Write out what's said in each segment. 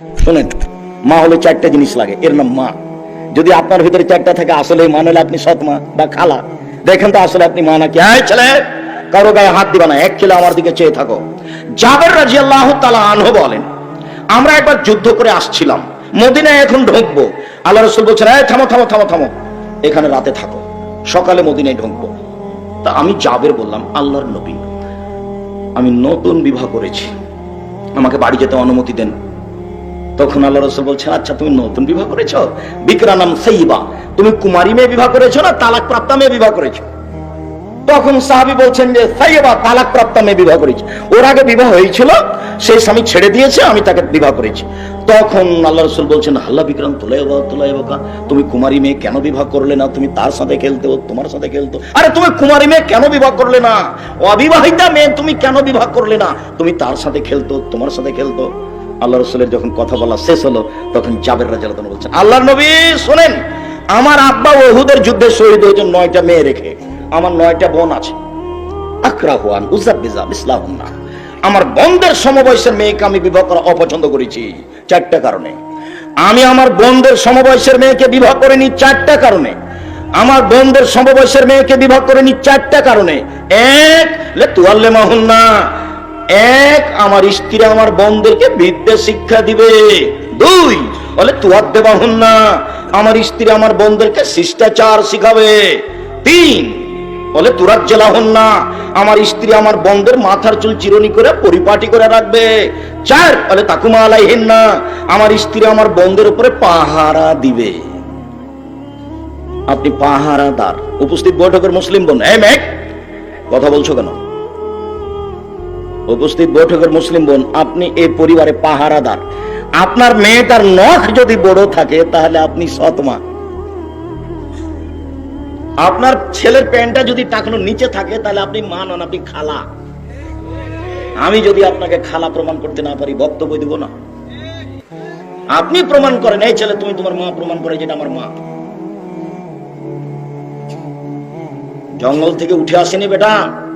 শোনেন, মা হলো চারটা জিনিস লাগে, এর নাম মা। যদি আপনার ভিতরে চারটা থাকে আসলে মা নলে আপনি সৎ মা বা খালা। দেখেন তো আসলে আপনি মা নাকি? হ্যাঁ ছেলে, কারও গায়ে হাত দিবা না, এক ছেলে আমার দিকে চেয়ে থাকো। জাবের রাজি আল্লাহ তালা আনহ বলেন, আমরা একবার যুদ্ধ করে আসছিলাম, মদিনায় এখন ঢুকবো। আল্লাহ রসুল বলছেন, এই থামো থামো থামো থামো, এখানে রাতে থাকো, সকালে মদিনায় ঢুকবো। তা আমি জাবের বললাম, আল্লাহর নবী, আমি নতুন বিবাহ করেছি, আমাকে বাড়ি যেতে অনুমতি দেন। তখন আল্লাহ রসুল বলছেন আচ্ছা তুমি নতুন বিবাহ করেছ? বিকরা নাম সেইবা। তুমি কুমারী মেয়ে বিবাহ করেছ না তালাক প্রাপ্তা মেয়ে বিবাহ করেছ? তখন সাহাবি বলছেন যে, সাইবা তালাক প্রাপ্তা মেয়ে বিবাহ করেছি। ওর আগে বিবাহ হয়েছিল, সেই স্বামী ছেড়ে দিয়েছে, আমি তাকে বিবাহ করেছি। তখন আল্লাহ রসুল বলছেন, হাল্লা বিক্রম, তোলাই বা তোলাই বাকা তুমি কুমারী মেয়ে কেন বিবাহ করলে না? তুমি তার সাথে খেলতে তোমার সাথে খেলতো আরে, তুমি কুমারী মেয়ে কেন বিবাহ করলে না? অবিবাহিতা মেয়ে তুমি কেন বিবাহ করলে না? তুমি তার সাথে খেলতো তোমার সাথে খেলতো আল্লাহ রসুলের যখন কথা বলা শেষ হলো, তখন জাবের রাজা বলছেন আল্লাহ নবী, শোনেন, আমার আব্বা ওহুদের যুদ্ধে শহীদ হয়েছে নয়টা মেয়ে রেখে। আমার নয়টা বোন আছে। ইসলাহুন্না আমার বন্ধের সমবয়সের মেয়েকে আমি বিবাহ করা অপছন্দ করেছি, চারটা কারণে। আমি আমার বন্ধের সমবয়সের মেয়েকে বিবাহ করিনি, চারটা কারণে। আমার বন্ধের সমবয়সের মেয়েকে বিবাহ করিনি, চারটা কারণে। এক, লে তুয়াল্লে মাহুন্না এক, আমার স্ত্রী আমার বোনদেরকে বিদ্যা শিক্ষা দিবে। দুই, বলে, তুয়ার দেবাহুন না, আমার স্ত্রী আমার বোনদেরকে শিষ্টাচার শিখাবে। তিন, বলে তুরাত জেলা হন না, আমার স্ত্রী আমার বন্ধের মাথার চুল চিরনি করে পরিপাটি করে রাখবে। চার, বলে, তাকুমা আলাইহেন না, আমার স্ত্রী আমার বন্ধের উপরে পাহারা দিবে। আপনি পাহারাদার। উপস্থিত বৈঠকের মুসলিম বোন এম এক কথা বলছো কেন? উপস্থিত বৈঠকের মুসলিম বোন, আপনি এই পরিবারে পাহারাদার। আপনার মেয়েটার নখ যদি বড় থাকে, তাহলে আপনি সৎমা। আপনার ছেলের প্যান্টটা যদি টাকানোর নিচে থাকে, তাহলে আপনি মা নন, আপনি খালা। আমি যদি আপনাকে খালা প্রমাণ করতে না পারি, বক্তব্য দিব না। আপনি প্রমাণ করেন, এই ছেলে, তুমি তোমার মা প্রমাণ করে, যেটা আমার মা। জঙ্গল থেকে উঠে আসেনি বেটা।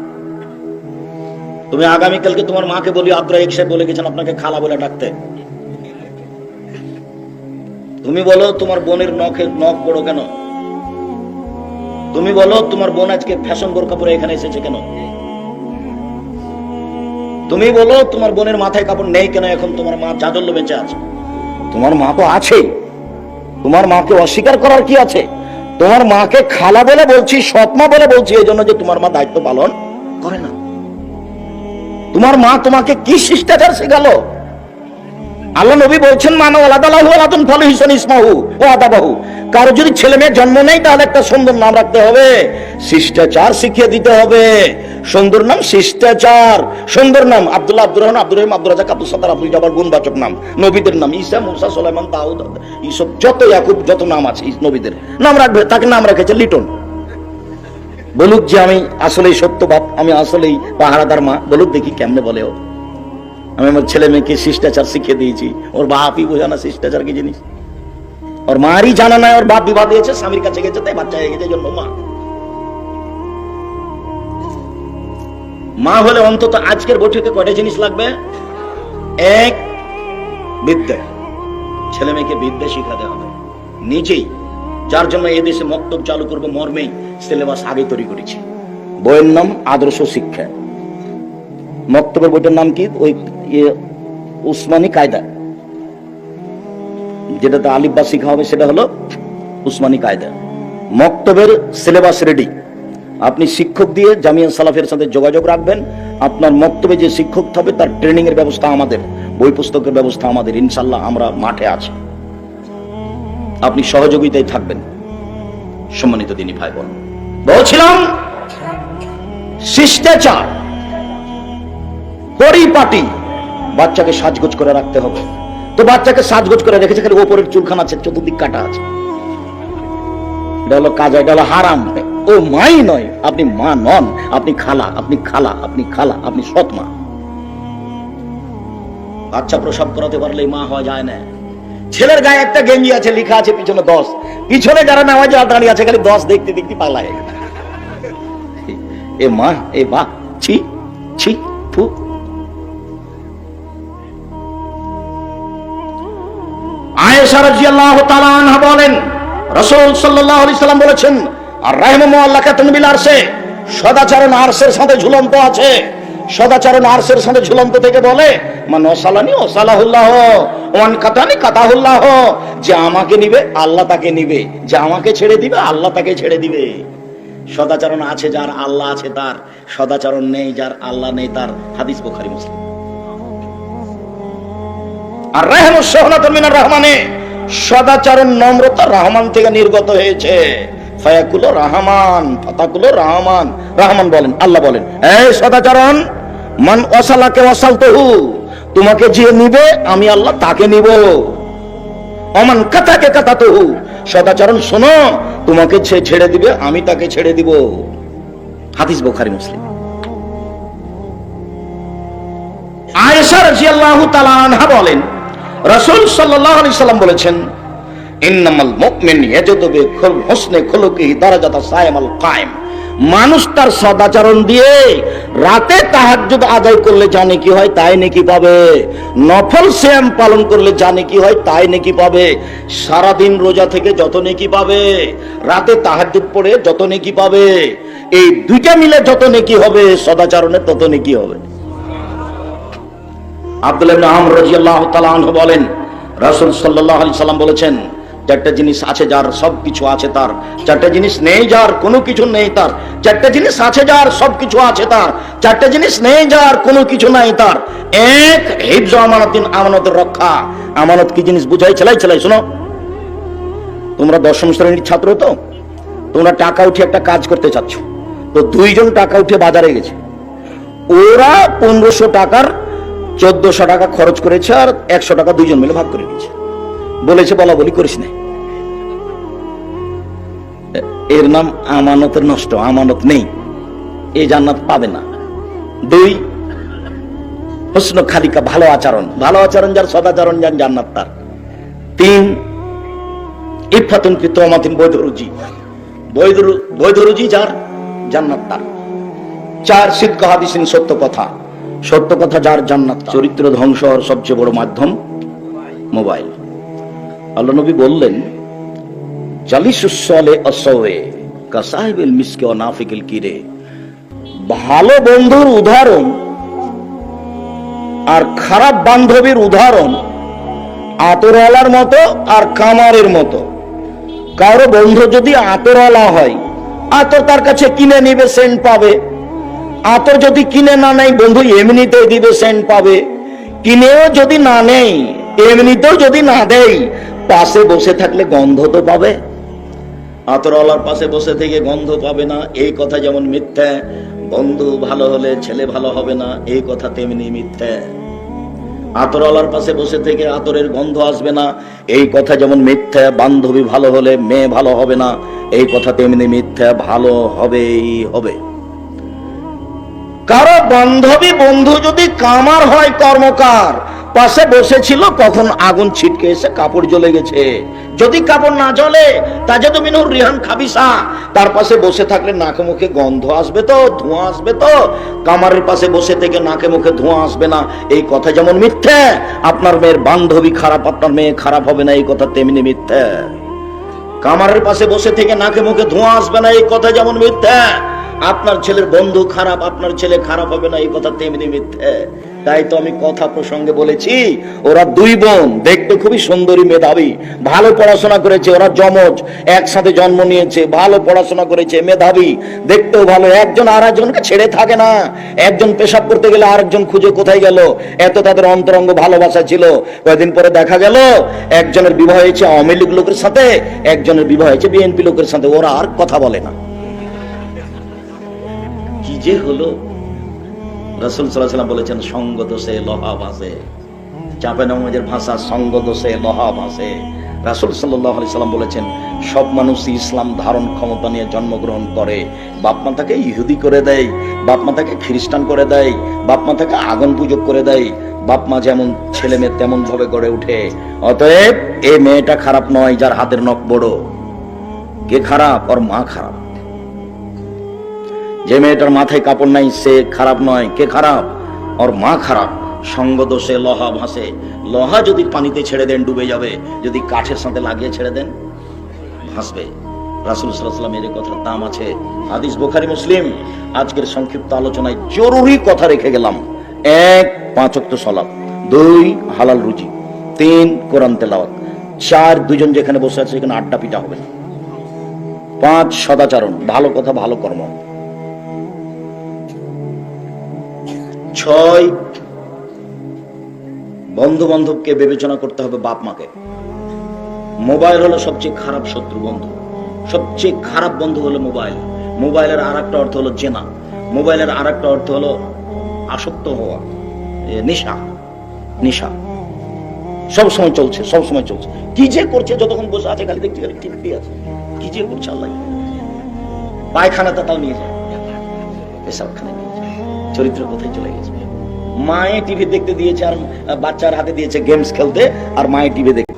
তুমি আগামীকালকে তোমার মাকে বলি আদ্রা এক সাহেব বলে গেছেন আপনাকে খালা বলে ডাকতে। তুমি বলো, তোমার বোনের নখের নখ বড় কেন? তুমি বলো, তোমার বোন আজকে ফ্যাশন বোরকা পরে এখানে এসেছে কেন? তুমি বলো, তোমার বোনের মাথায় কাপড় নেই কেন? এখন তোমার মা চাদল্য বেঁচে আছে। তোমার মা তো আছে। তোমার মাকে অস্বীকার করার কি আছে? তোমার মাকে খালা বলে বলছি, সৎমা বলে বলছি, এই জন্য যে তোমার মা দায়িত্ব পালন করে না। তোমার মা তোমাকে কি শিষ্টাচার শেখালো? আল্লাহ নবী বলছেন, মানো কারও যদি ছেলে মেয়ে জন্ম নেই তাহলে একটা সুন্দর নাম রাখতে হবে। শিষ্টাচার শিখিয়ে দিতে হবে। সুন্দর নাম শিষ্টাচার। সুন্দর নাম আব্দুল্লাহ আব্দুর রহমান, আব্দুর রহিম আব্দুল রাজাক আব্দুল আব্দুল জাবার গুণবাচক নাম। নবীদের নাম ঈসা, মুসা, সোলাইমান, দাউদ এইসব যত ইয়াকুব, যত নাম আছে নবীদের। নাম রাখবে, তাকে নাম রেখেছে লিটন। বলুক যে আমি আসলেই সত্যবাদ আমি আসলেই পাহারাদার মা। বলুক দেখি কেমনে বলে ও। আমি আমার ছেলে মেয়েকে শিষ্টাচার শিখিয়ে দিয়েছি। ওর বাপই বোঝা না শিষ্টাচার কি জিনিস। ওর মারই জানা নাই, ওর বাপ বিবাহ দিয়েছে, স্বামীর কাছে গেছে, তাই বাচ্চা হয়ে গেছে জন্য মা। মা হলে অন্তত আজকের বৈঠকে কয়টা জিনিস লাগবে? এক, বিদ্যা। ছেলে মেয়েকে বিদ্যা শিখাতে হবে। নিজেই যার জন্য এদেশে মক্তব চালু করব মর্মেই সিলেবাস আগে তৈরি করেছি। বইয়ের নাম আদর্শ শিক্ষা। মক্তবের বইটার নাম কি? ওই ইয়ে উসমানী কায়দা। যেটাতে আলিফবা শিখা হবে সেটা হলো উসমানী কায়দা। মক্তবের সিলেবাস রেডি আপনি শিক্ষক দিয়ে জামিয়া সালাফের সাথে যোগাযোগ রাখবেন। আপনার মক্তবে যে শিক্ষক হবে তার ট্রেনিং এর ব্যবস্থা আমাদের, বই পুস্তকের ব্যবস্থা আমাদের। ইনশাল্লাহ আমরা মাঠে আছি। আপনি সহযোগিতায় থাকবেন। সম্মানিত দিনী ভাই বোন বলছিলাম, শিষ্টাচার, পরিপাটি বাচ্চাকে সাজগোজ করে রাখতে হবে। তো বাচ্চাকে সাজগোজ করে রেখেছে, খালি ওপরের চুলখান আছে, চতুর্দিক কাটা আছে। এটা হলো কাজা, এটা হলো হারাম। ও মাই নয়, আপনি মা নন, আপনি খালা আপনি খালা আপনি খালা, আপনি সৎ মা। বাচ্চা প্রসব করাতে পারলে মা হওয়া যায় না। ছেলের গায়ে একটা গেঞ্জি আছে, লেখা আছে পিছনে দশ। পিছনে যারা নামাজে দাঁড়িয়ে আছে, খালি দশ দেখতে দেখতে পালায়। এ মা, এ বা ছি ছি, ফু। বলেছেন, আর রাহিমাহু আল্লাহ সদাচরণ আরশের সাথে ঝুলন্ত আছে। সদাচরণ আরশের সাথে ঝুলন্ত থেকে বলে মান ওসালানি ওসালাহুল্লাহ, ওয়ান কাতানি কাতাহুল্লাহ, যে আমাকে নিবে, আল্লাহ তাকে নিবে। যে আমাকে ছেড়ে দিবে, আল্লাহ তাকে ছেড়ে দিবে। সদাচরণ আছে যার আল্লাহ আছে তার, সদাচরণ নেই যার আল্লাহ নেই তার, হাদিস বুখারী, মুসলিম। আর রহমানে সদাচরণ নম্রতা রহমান থেকে নির্গত হয়েছে। ফায়াকুলো রহমান রহমান রহমান বলেন, আল্লাহ বলেন, এই সদাচরণ মান অসালাকে অসাল তহু তোমাকে যে নিবে, আমি আল্লাহ তাকে নিব। অমান কাতাকে কাতা তহু সদাচরণ শোনো, তোমাকে সে ছেড়ে দিবে, আমি তাকে ছেড়ে দিব। হাদিস বুখারী, মুসলিম। আয়েশা রাদিয়াল্লাহু তাআলা আনহা বলেন, রাসূল সাল্লাল্লাহু আলাইহি সাল্লাম বলেছেন, ইন্নামাল মুমিন ইয়াজুদু বি হুসনে খুলুকিহি দারাজাতা কায়েম। মানুষ তার সদাচরণ দিয়ে রাতে তাহাজ্জুদ আদায় করলে জানে কি হয়, তাই নাকি পাবে? নফল শ্যাম পালন করলে জানে কি হয়, তাই নাকি পাবে? সারাদিন রোজা থেকে যত নেকি পাবে, রাতে তাহাজ্জুদ পড়ে যত নেকি পাবে, এই দুইটা মিলে যত নেকি হবে, সদাচরণে তত নেকি হবে। আব্দুল্লাহ ইবনে আমর রাদিয়াল্লাহু বলেন, রাসূল সাল্লাল্লাহু আলাইহি সাল্লাম বলেছেন চারটা জিনিস আছে যার সব কিছু আছে তার। চারটা জিনিস নেই যার কোনো কিছু নেই তার। চারটা জিনিস আছে যার সব কিছু আছে তার। চারটা জিনিস নেই যার কোনো কিছু নাই তার। এক, হিফজ আমানতিন, আমানতের রক্ষা। আমানত কি জিনিস বুঝাই? চালাই চালাই শোনো। তোমরা দশম শ্রেণির ছাত্র তো? তোমরা টাকা উঠে একটা কাজ করতে চাচ্ছ। তো দুইজন টাকা উঠে বাজারে গেছে। ওরা পনেরোশো টাকার চোদ্দশো টাকা খরচ করেছে আর একশো টাকা দুইজন মিলে ভাগ করে নিয়েছে। বলেছে বলা বলি করিস না। এর নাম আমানতের নষ্ট, আমানত নেই। এই জান্নাত পাবে না। দুই, হোসন খালিকা ভালো আচরণ ভালো আচরণ যার সদাচরণ যার, জান্নাত তার। তিন ইফাতুন কি তোমাতিন বৈধ রুজি। বৈধ বৈধ রুজি যার, জান্নাত তার। চার সিদ্ধ হাদিসিন, সত্য কথা। সত্য কথা যার, জান্নাত চরিত্র ধ্বংস হওয়ার সবচেয়ে বড় মাধ্যম মোবাইল। আল্লাহ নবী বললেন ভালো বন্ধুর উদাহরণ আর খারাপ বান্ধবীর উদাহরণ আতরওয়ালার মতো আর কামারের মতো। কারও বন্ধু যদি আতরওয়ালা হয়, আতর তার কাছে কিনে নিবে, সেন্ট পাবে। আতর যদি কিনে না নেয়, বন্ধু এমনিতে দিবে, সেন্ট পাবে। কিনেও যদি না নেই এমনিতেও যদি না দেয় পাশে বসে থাকলে গন্ধ তো পাবে। আতরওয়ালার পাশে বসে থেকে গন্ধ পাবে না। এই কথা যেমন মিথ্যা, বন্ধু ভালো হলে ছেলে ভালো হবে না, এই কথা তেমনি মিথ্যা। আতরওয়ালার পাশে বসে থেকে আতরের গন্ধ আসবে না। এই কথা যেমন মিথ্যা, বান্ধবী ভালো হলে মেয়ে ভালো হবে না, এই কথা তেমনি মিথ্যা, ভালো হবেই হবে। কারও বান্ধবী বন্ধু যদি কামার হয় কর্মকার পাশে বসেছিল, কখন আগুন ছিটকে এসে কাপড় জ্বলে গেছে। যদি কাপড় না জ্বলে তা যদি মিনুর রিহান খাবিসা, তার পাশে বসে থাকলে নাকে মুখে গন্ধ আসবে তো, ধোঁয়া আসবে তো। কামারের পাশে বসে থেকে নাকে মুখে ধোঁয়া আসবে না। এই কথা যেমন মিথ্যে, আপনার মেয়ের বান্ধবী খারাপ, আপনার মেয়ে খারাপ হবে না, এই কথা তেমনি মিথ্যে। কামারের পাশে বসে থেকে নাকে মুখে ধোঁয়া আসবে না, এই কথা যেমন মিথ্যা। আপনার ছেলের বন্ধু খারাপ, আপনার ছেলে খারাপ হবে না, এই কথা তেমনি মিথ্যে। তাই তো আমি কথা প্রসঙ্গে বলেছি, ওরা দুই বোন, দেখতে খুবই সুন্দরী মেধাবী, ভালো পড়াশোনা করেছে, ওরা জমজ একসাথে জন্ম নিয়েছে, ভালো পড়াশোনা করেছে, মেধাবী, দেখতেও ভালো, একজন আর একজনকে ছেড়ে থাকে না, একজন পেশাব করতে গেলে আরেকজন খুঁজে কোথায় গেল, এত তাদের অন্তরঙ্গ ভালোবাসা ছিল, কয়েকদিন পরে দেখা গেল, একজনের বিবাহ হয়েছে আওয়ামী লীগ লোকের সাথে, একজনের বিবাহ হয়েছে বিএনপি লোকের সাথে, ওরা আর কথা বলে না। কি যে হলো? রসুল সাল্লাম বলেছেন, সঙ্গ দোষে লোহা ভাসে চাপে নমাজের ভাষা, সঙ্গ দোষে লোহা ভাসে রাসুল সাল্লাহ আলি সাল্লাম বলেছেন, সব মানুষই ইসলাম ধারণ ক্ষমতা নিয়ে জন্মগ্রহণ করে। বাপমা তাকে ইহুদি করে দেয় বাপমা তাকে খ্রিস্টান করে দেয় বাপমা তাকে আগুন পুজো করে দেয়। বাপমা যেমন ছেলে মেয়ে তেমন ভাবে গড়ে ওঠে। অতএব, এ মেয়েটা খারাপ নয়, যার হাতের নখ বড়। কে খারাপ? ওর মা খারাপ। যে মেয়েটার মাথায় কাপড় নাই, সে খারাপ নয়। কে খারাপ? ওর মা খারাপ। সঙ্গ দোষে লহা ভাসে। লোহা যদি পানিতে ছেড়ে দেন, ডুবে যাবে। যদি কাঠের সাথে লাগিয়ে ছেড়ে দেন, ভাসবে। রাসুল এর কথার দাম আছে। হাদিস বোখারি, মুসলিম। আজকের সংক্ষিপ্ত আলোচনায় জরুরি কথা রেখে গেলাম। এক পাঁচক্ত সলাপ দুই, হালাল রুজি। তিন, কোরআন তেলাওয়াত। চার, দুজন যেখানে বসে আছে, সেখানে আড্ডা পিটা হবে না। পাঁচ, সদাচরণ। ভালো কথা, ভালো কর্ম। ছয় বন্ধু বান্ধবকে বিবেচনা করতে হবে বাপ মাকে। মোবাইল হলো সবচেয়ে খারাপ শত্রু বন্ধু। সবচেয়ে খারাপ বন্ধু হলো মোবাইল। মোবাইলের আর একটা অর্থ হলো জেনা। মোবাইলের আর একটা অর্থ হলো আসক্ত হওয়া। নেশা। নেশা। সব সময় চলছে সব সময় চলছে। কি যে করছে, যতক্ষণ বসে আছে, খালি দেখছি খালি টিভি আছে। কি যে করছে, আল্লাহ। পায়খানাটা তাও নিয়ে যায়। চরিত্র কোথায় চলে গেছে। মায়ে টিভি দেখতে দিয়েছে আর বাচ্চার হাতে দিয়েছে গেমস খেলতে আর মায়ে টিভি দেখতে।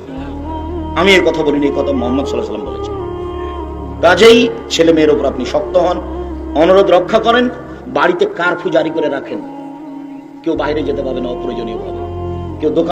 আমি এই কথা বলিনি কথা মোহাম্মদ সাল্লাহ কাজেই ছেলে মেয়ের উপর আপনি শক্ত হন, অনুরোধ রক্ষা করেন, বাড়িতে কারফিউ জারি করে রাখেন। কেউ বাইরে যেতে পারবে না অপ্রয়োজনীয় ভাবে কেউ দোকান